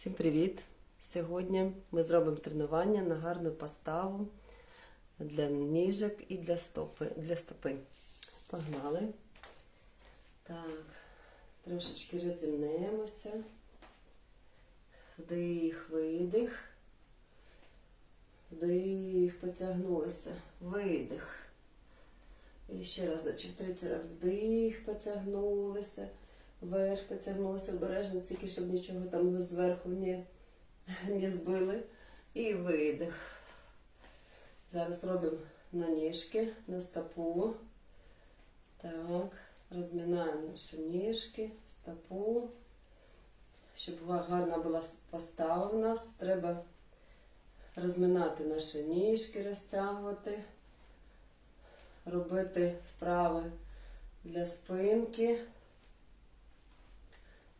Всім привіт! Сьогодні ми зробимо тренування на гарну поставу для ніжок і для стопи. Для стопи. Погнали. Так, трошечки розімнемося. Вдих, видих. Вдих, потягнулися. Видих. І ще разочок, 30 разів вдих, потягнулися. Вверх потягнулися обережно, тільки щоб нічого там зверху не, не збили. І видих. Зараз робимо на ніжки, на стопу. Так, розминаємо наші ніжки, стопу. Щоб гарна була постава в нас, треба розминати наші ніжки, розтягувати, робити вправи для спинки.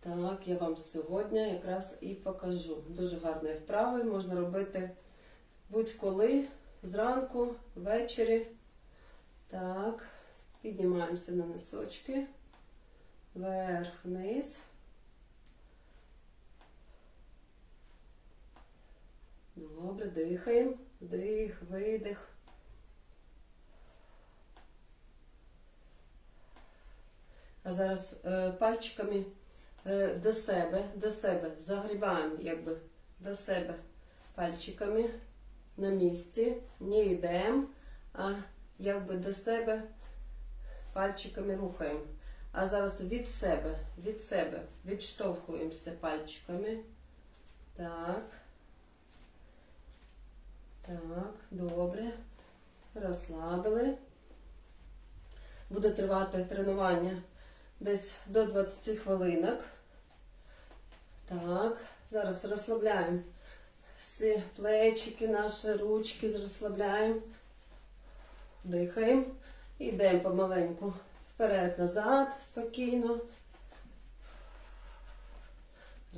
Так, я вам сьогодні якраз і покажу. Дуже гарні вправи. Можна робити будь-коли, зранку, ввечері. Так, піднімаємося на носочки. Вверх, вниз. Добре, дихаємо. Вдих, видих. А зараз е, пальчиками до себе, до себе загрібаємо якби до себе пальчиками на місці. Не йдемо, а якби до себе пальчиками рухаємо. А зараз від себе, від себе відштовхуємося пальчиками. Так. Так, добре. Розслабили. Буде тривати тренування десь до 20 хвилинок. Так, зараз розслабляємо всі плечики, наші ручки розслабляємо. Дихаємо. Йдемо помаленьку вперед-назад, спокійно.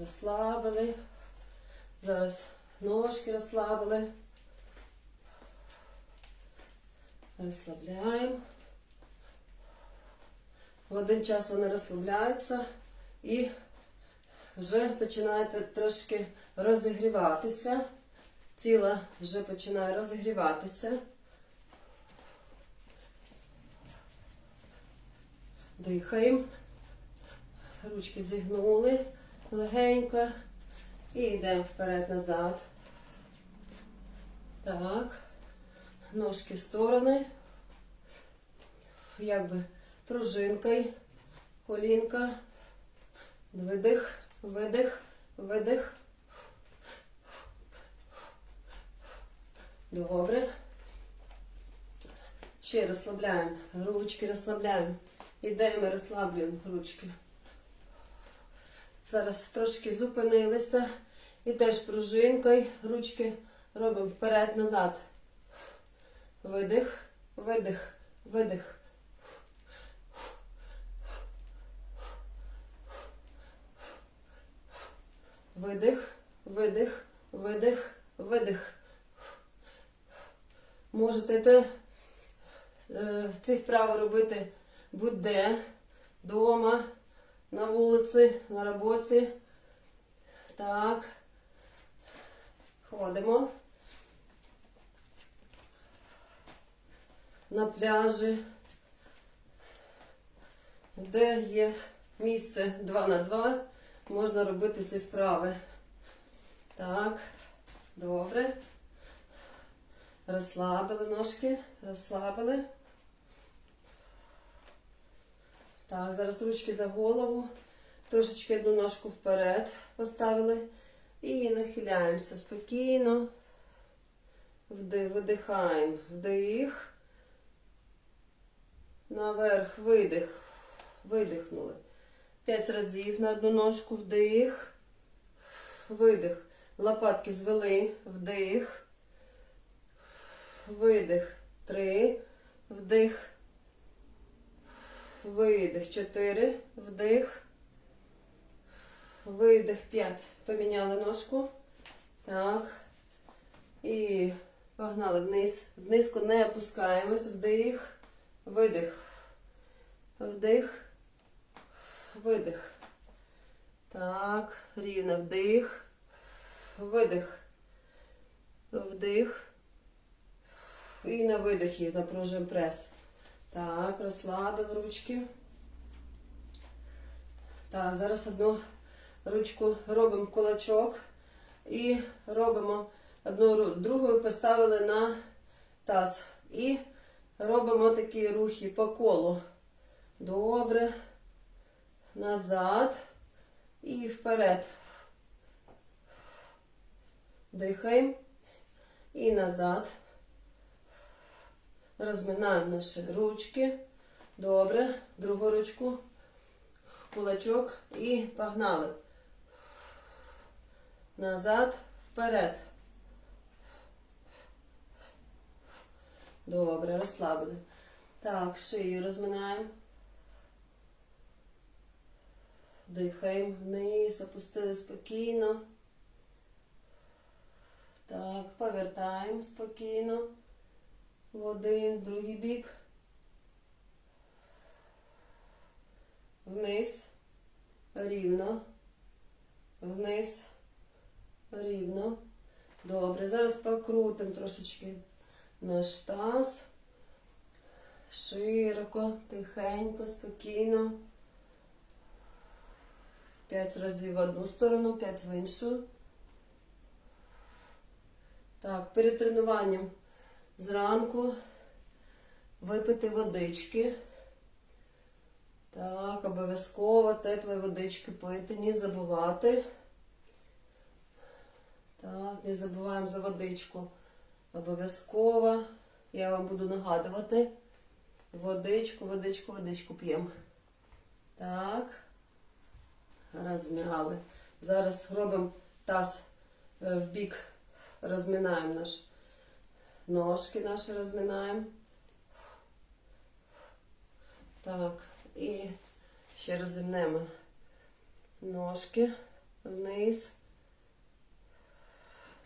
Розслабили. Зараз ножки розслабили. Розслабляємо. В один час вони розслабляються і вже починаєте трошки розігріватися. Тіло вже починає розігріватися. Дихаємо. Ручки зігнули легенько. І йдемо вперед-назад. Так. Ножки в сторони. Якби пружинкою, колінка, видих, видих, видих. Добре. Ще розслабляємо, ручки розслабляємо. Ідемо, розслаблюємо ручки. Зараз трошки зупинилися. І теж пружинкою ручки робимо вперед-назад. Видих, видих, видих. Видих, видих, видих, видих. Можете те, ці вправи робити будь-де, вдома, на вулиці, на роботі. Так. Ходимо. На пляжі, де є місце 2 на 2 можна робити ці вправи. Так, добре. Розслабили ножки, розслабили. Так, зараз ручки за голову. Трошечки одну ножку вперед поставили. І нахиляємося спокійно. Видихаємо. Вдих. Наверх, видих. Видихнули. П'ять разів на одну ножку вдих, видих. Лопатки звели, вдих, видих. Три, вдих, видих. Чотири, вдих, видих. П'ять. Поміняли ножку. Так. І погнали вниз. Внизку не опускаємось. Вдих, видих. Вдих. Видих. Так, рівно вдих. Видих. Вдих. І на видихі напружуємо прес. Так, розслабили ручки. Так, зараз одну ручку робимо кулачок і робимо одну ру- другою поставили на таз. І робимо такі рухи по колу. Добре. Назад і вперед. Дихаємо і назад. Розминаємо наші ручки. Добре. Другу ручку. Кулачок і погнали. Назад, вперед. Добре, розслабили. Так, шию розминаємо. Дихаємо вниз, опустили спокійно. Так, повертаємо спокійно. В один, другий бік. Вниз. Рівно. Вниз. Рівно. Добре. Зараз покрутимо трошечки наш таз. Широко, тихенько, спокійно. П'ять разів в одну сторону, п'ять в іншу. Так, перед тренуванням зранку випити водички. Так, обов'язково теплої водички пити, не забувати. Так, не забуваємо за водичку. Обов'язково. Я вам буду нагадувати. Водичку, водичку, водичку п'ємо. Так. Розм'яли. Зараз робимо таз е, в бік, розминаємо наш ножки наші розминаємо. Так, і ще розімнемо ножки вниз.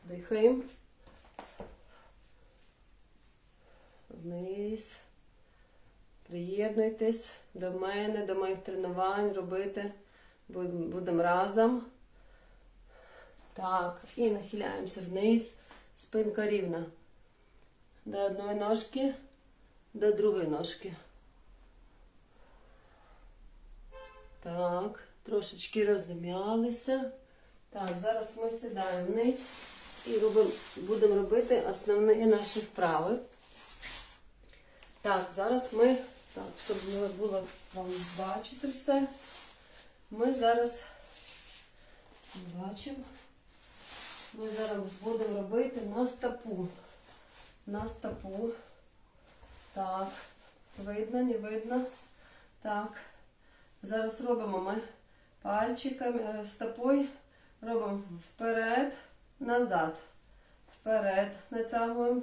Дихаємо. Вниз. Приєднуйтесь до мене, до моїх тренувань робити. Будемо разом. Так, і нахиляємося вниз. Спинка рівна. До одної ножки, до другої ножки. Так, трошечки розім'ялися. Так, зараз ми сідаємо вниз і робимо, будемо робити основні наші вправи. Так, зараз ми, так, щоб було вам бачити все, ми зараз бачимо, ми зараз будемо робити на стопу. На стопу. Так, видно, не видно. Так. Зараз робимо ми пальчиками, е, стопою, робимо вперед, назад. Вперед натягуємо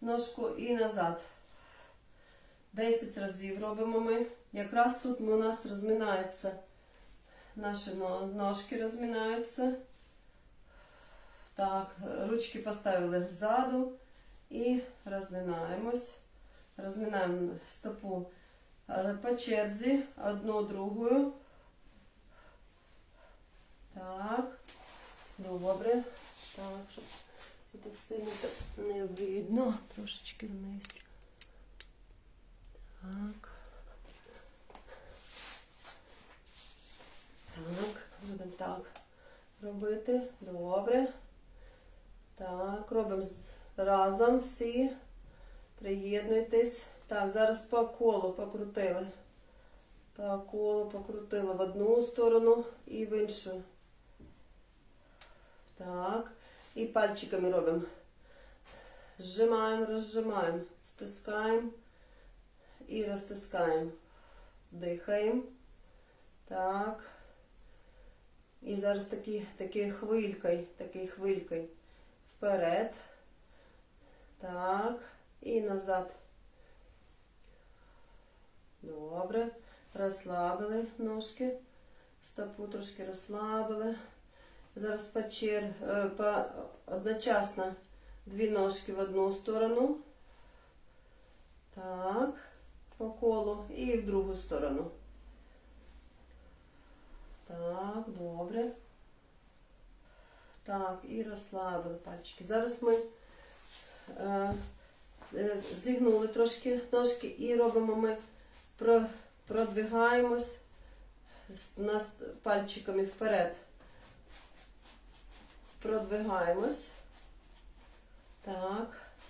ножку і назад. 10 разів робимо ми. Якраз тут у нас розминаються. Наші но- ножки розминаються. Так, ручки поставили ззаду і розминаємось. Розминаємо стопу е, по черзі, одну другою. Так, добре. Так, щоб так сильно не видно. Трошечки вниз. Так, будемо так робити. Добре. Так, робимо з- разом всі. Приєднуйтесь. Так, зараз по колу покрутили. По колу покрутили в одну сторону і в іншу. Так. І пальчиками робимо. Зжимаємо, розжимаємо. Стискаємо і розтискаємо. Дихаємо. Так. І зараз такі, такі хвилькою, такий хвилькою. Вперед. Так. І назад. Добре. Розслабили ножки. Стопу трошки розслабили. Зараз по чер, е, по, одночасно дві ножки в одну сторону. Так. По колу. І в другу сторону. Так, добре. Так, і розслабили пальчики. Зараз ми зігнули трошки ножки і робимо ми продвигаємось пальчиками вперед. Продвигаємось. Так,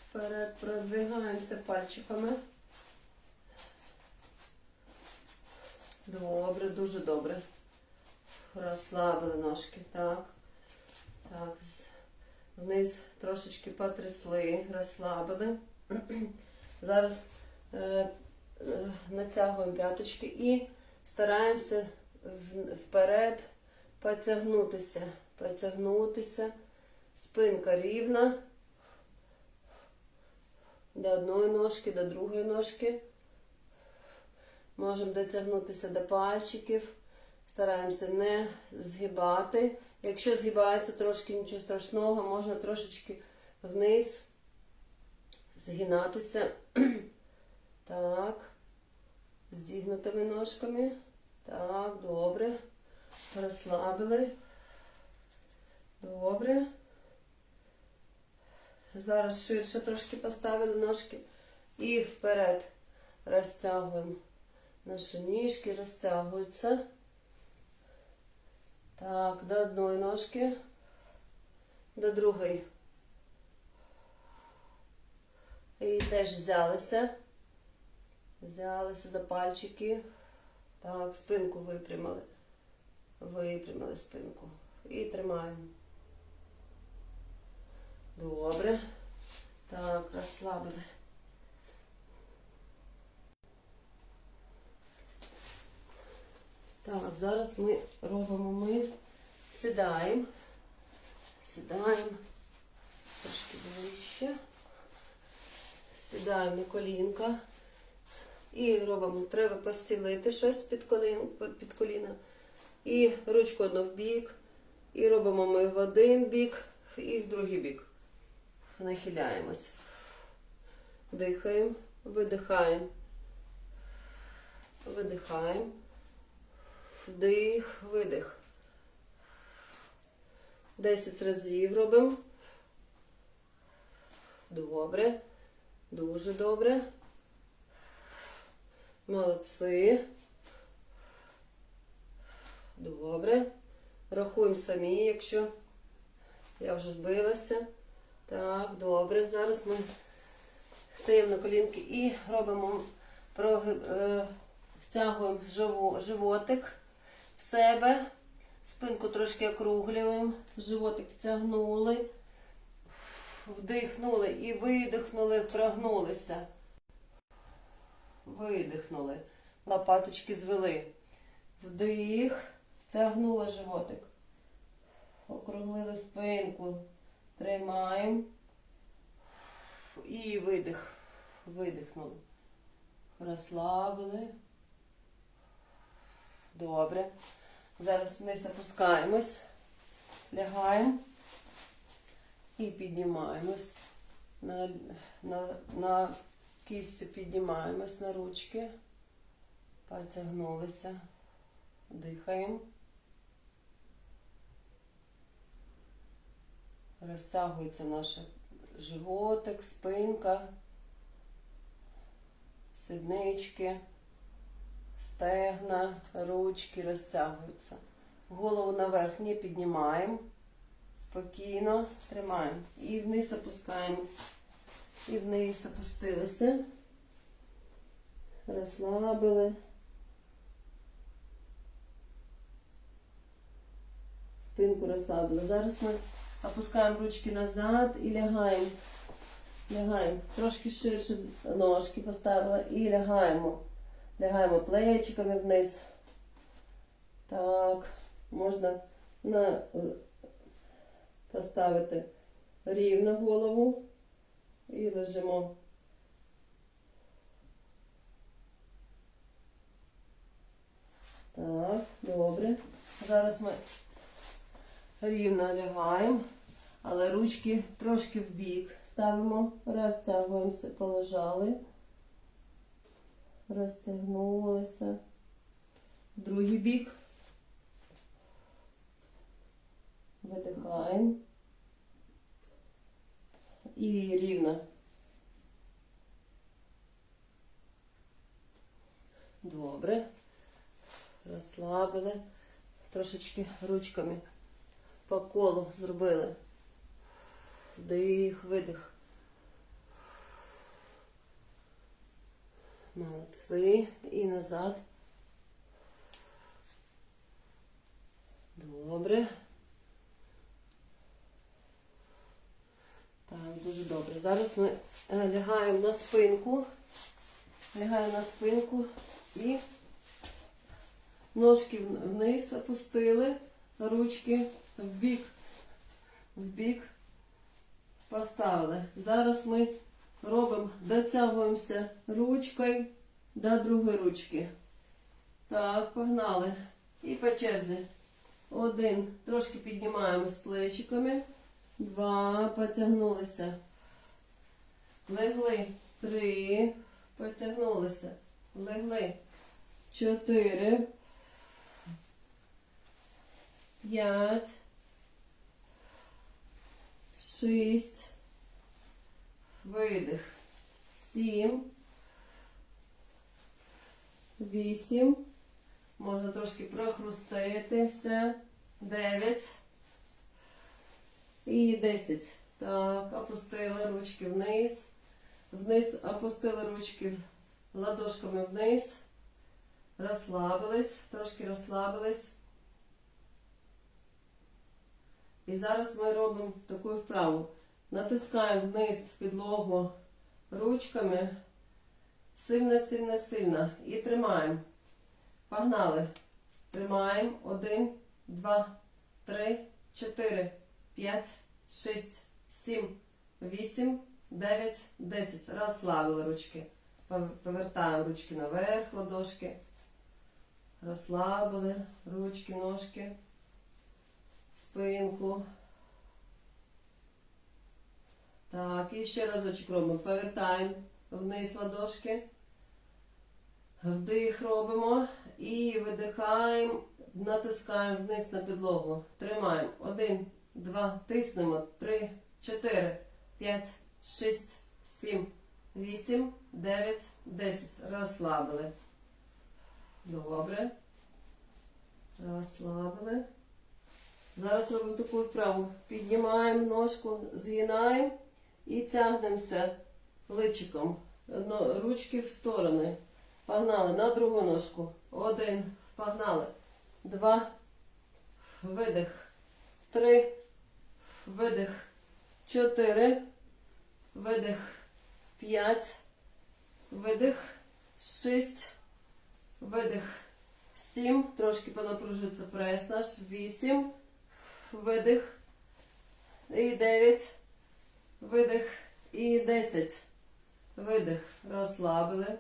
вперед продвигаємося пальчиками. Добре, дуже добре. Розслабили ножки, так. Так, вниз трошечки потрясли, розслабили. Зараз е, е, натягуємо п'яточки і стараємося вперед потягнутися. Потягнутися. Спинка рівна. До одної ножки, до другої ножки. Можемо дотягнутися до пальчиків. Стараємося не згибати. Якщо згибається трошки нічого страшного, можна трошечки вниз згинатися. Так. З зігнутими ножками. Так, добре. Розслабили. Добре. Зараз ширше трошки поставили ножки. І вперед розтягуємо. Наші ніжки розтягуються. Так, до одної ножки, до другої. І теж взялися. Взялися за пальчики. Так, спинку випрямили. Випрямили спинку. І тримаємо. Добре. Так, розслабили. Так, зараз ми робимо ми сідаємо. Сідаємо трошки ближче. Сідаємо на колінка. І робимо, треба постілити щось під колін, під коліна. І ручку одну в бік. І робимо ми в один бік і в другий бік. Нахиляємось. Дихаємо, видихаємо. Видихаємо. Вдих, видих. 10 разів робимо. Добре. Дуже добре. Молодці. Добре. Рахуємо самі, якщо я вже збилася. Так, добре. Зараз ми стаємо на колінки і робимо прогиб, е, втягуємо живо- животик себе. Спинку трошки округлюємо, животик втягнули, вдихнули і видихнули, прогнулися. Видихнули. Лопаточки звели. Вдих, втягнули животик. Округлили спинку. Тримаємо. І видих. Видихнули. Розслабили. Добре. Зараз вниз опускаємось, лягаємо і піднімаємось. На, на, на кісті піднімаємось на ручки. Потягнулися. Дихаємо. Розтягується наш животик, спинка, сіднички стегна, ручки розтягуються. Голову наверх не піднімаємо. Спокійно тримаємо. І вниз опускаємось. І вниз опустилися. Розслабили. Спинку розслабили. Зараз ми опускаємо ручки назад і лягаємо. Лягаємо. Трошки ширше ножки поставила і лягаємо. Лягаємо плечиками вниз. Так, можна на, е, поставити рівно голову і лежимо. Так, добре. Зараз ми рівно лягаємо, але ручки трошки в бік ставимо, розтягуємося, полежали. Розтягнулися. Другий бік. Видихаємо. і рівно. Добре. Розслабили. Трошечки ручками по колу зробили. Вдих, видих. Молодці. І назад. Добре. Так, дуже добре. Зараз ми е, лягаємо на спинку. Лягаємо на спинку і ножки вниз опустили, ручки в бік, в бік поставили. Зараз ми робимо, дотягуємося ручкою до другої ручки. Так, погнали. І по черзі. Один. Трошки піднімаємо з плечиками. Два. Потягнулися. Легли. Три. Потягнулися. Легли. Чотири. П'ять. Шість. Видих. Сім. Вісім. Можна трошки прохрустити все. Дев'ять. І десять. Так, опустили ручки вниз. Вниз опустили ручки ладошками вниз. Розслабились, трошки розслабились. І зараз ми робимо таку вправу. Натискаємо вниз підлогу ручками. Сильно, сильно, сильно. І тримаємо. Погнали. Тримаємо. Один, два, три, чотири, п'ять, шість, сім, вісім, дев'ять, десять. Розслабили ручки. Повертаємо ручки наверх, ладошки. Розслабили ручки, ножки, спинку. Так, і ще разочок робимо. Повертаємо вниз ладошки. Вдих робимо і видихаємо, натискаємо вниз на підлогу. Тримаємо. Один, два, тиснемо. Три, чотири, п'ять, шість, сім, вісім, дев'ять, десять. Розслабили. Добре. Розслабили. Зараз робимо таку вправу. Піднімаємо ножку, згинаємо і тягнемося личиком. Ручки в сторони. Погнали на другу ножку. Один. Погнали. Два. Видих. Три. Видих. Чотири. Видих. П'ять. Видих. Шість. Видих. Сім. Трошки понапружується прес наш. Вісім. Видих. І дев'ять. Видих. І десять. Видих. Розслабили.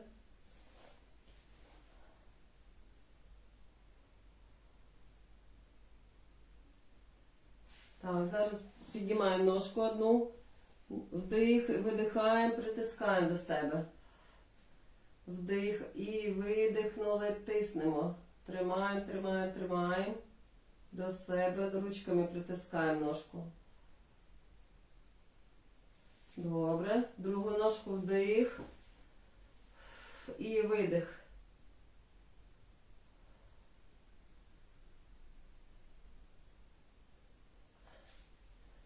Так, зараз піднімаємо ножку одну. Вдих, видихаємо, притискаємо до себе. Вдих і видихнули, тиснемо. Тримаємо, тримаємо, тримаємо. До себе ручками притискаємо ножку. Добре. Другу ножку вдих. І видих.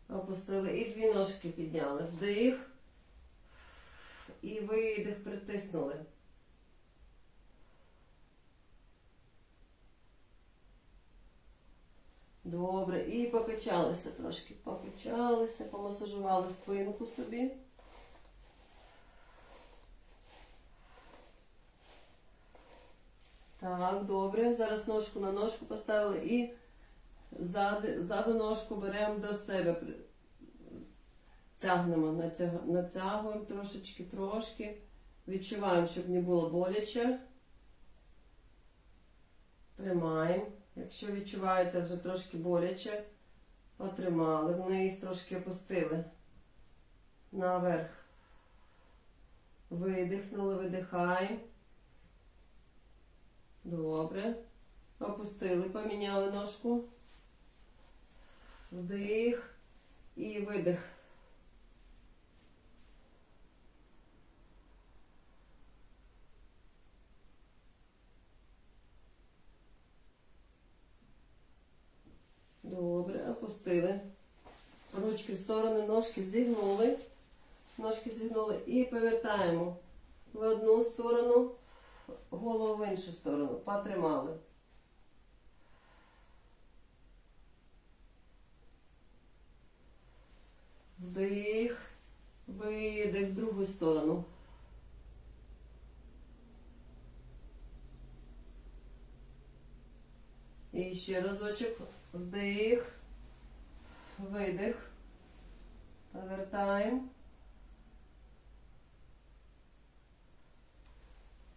Опустили і дві ножки підняли. Вдих. І видих, притиснули. Добре. І покачалися трошки. Покачалися, помасажували спинку собі. Так, добре. Зараз ножку на ножку поставили і ззаду ножку беремо до себе. Тягнемо, натягуємо трошечки, трошки. Відчуваємо, щоб не було боляче. Тримаємо. Якщо відчуваєте вже трошки боляче, потримали. Вниз трошки опустили. Наверх. Видихнули, видихаємо. Добре. Опустили, поміняли ножку. Вдих і видих. Добре, опустили. Ручки в сторони, ножки зігнули. Ножки зігнули і повертаємо в одну сторону, голову в іншу сторону. Потримали. Вдих, видих в другу сторону. І ще разочок. Вдих, видих. Повертаємо.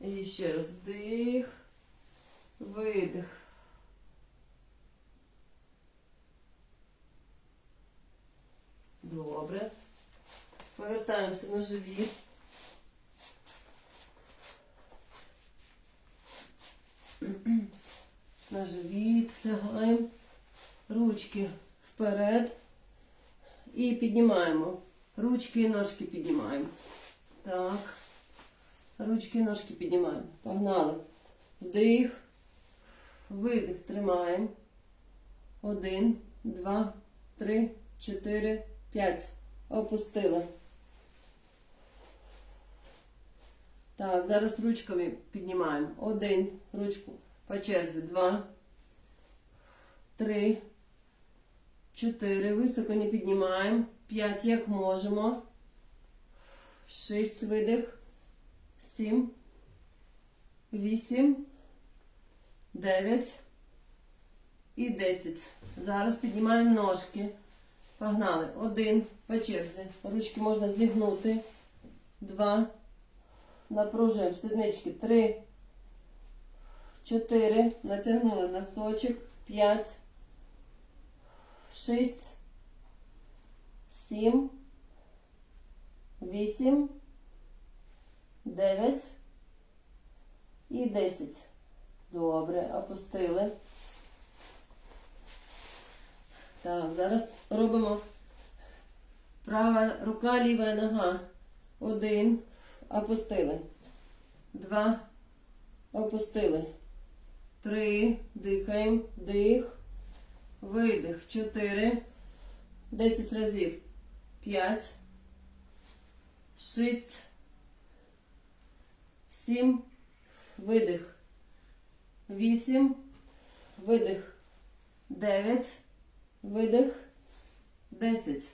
І ще раз вдих, видих. Добре. Повертаємося на живіт. На живіт лягаємо. Ручки вперед. І піднімаємо. Ручки і ножки піднімаємо. Так. Ручки і ножки піднімаємо. Погнали. Вдих. Видих. Тримаємо. Один, два, три, чотири, п'ять. Опустили. Так, зараз ручками піднімаємо. Один. Ручку по черзі. Два. Три. Чотири. Високо не піднімаємо. П'ять, як можемо. Шість видих. Сім. Вісім. Дев'ять. І десять. Зараз піднімаємо ножки. Погнали. Один. По черзі. Ручки можна зігнути. Два. Напружуємо сіднички. Три. Чотири. Натягнули носочок. П'ять. Шість. Сім. Вісім. Дев'ять. І десять. Добре. Опустили. Так, зараз робимо права рука, ліва нога. Один. Опустили. Два. Опустили. Три. Дихаємо. Дих. Видих. Чотири. Десять разів. П'ять. Шість. Сім. Видих. Вісім. Видих. Дев'ять. Видих. Десять.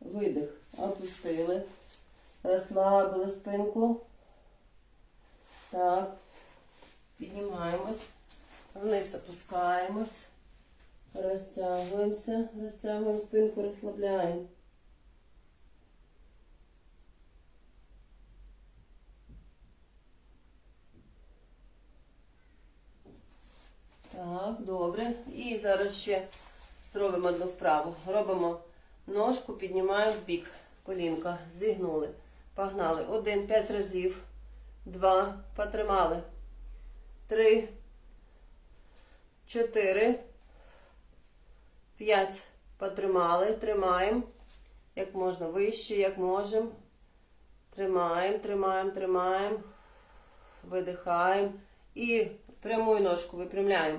Видих. Опустили. Розслабили спинку. Так. Піднімаємось. Вниз опускаємось. Розтягуємося. Розтягуємо спинку, розслабляємо. Так, добре. І зараз ще зробимо одну вправу. Робимо ножку, піднімаємо в бік. Колінка. Зігнули. Погнали. Один, п'ять разів. Два. Потримали. Три. Чотири. П'ять. Потримали. Тримаємо. Як можна вище, як можемо. Тримаємо, тримаємо, тримаємо. Видихаємо. І пряму ножку випрямляємо.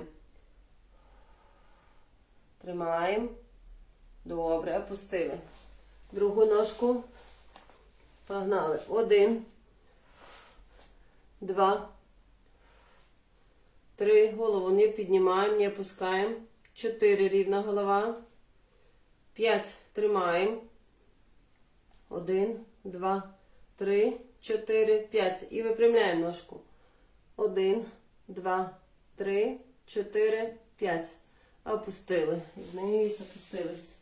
Тримаємо. Добре, опустили. Другу ножку. Погнали. Один. Два. Три. Голову не піднімаємо, не опускаємо. Чотири. Рівна голова. П'ять. Тримаємо. Один, два, три, чотири, п'ять. І випрямляємо ножку. Один, два, три, чотири, п'ять. Опустили. Вниз опустились.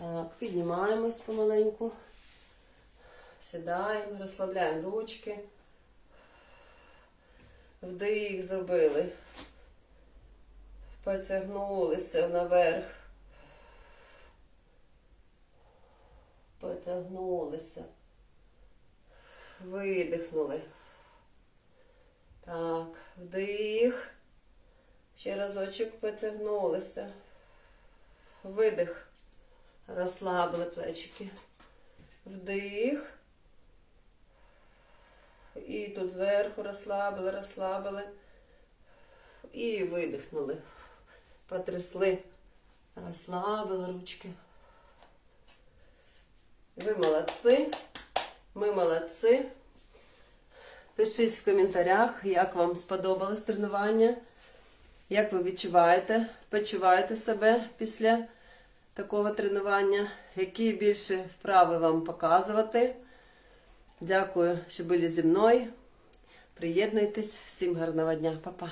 Так, піднімаємось помаленьку. Сідаємо, розслабляємо ручки. Вдих зробили. Потягнулися наверх. Потягнулися. Видихнули. Так, вдих. Ще разочок потягнулися. Видих. Розслабили плечики. Вдих. І тут зверху розслабили, розслабили. І видихнули. Потрясли. Розслабили ручки. Ви молодці. Ми молодці. Пишіть в коментарях, як вам сподобалось тренування, як ви відчуваєте, почуваєте себе після такого тренування, які більше вправи вам показувати. Дякую, що були зі мною. Приєднуйтесь. Всім гарного дня, Па-па.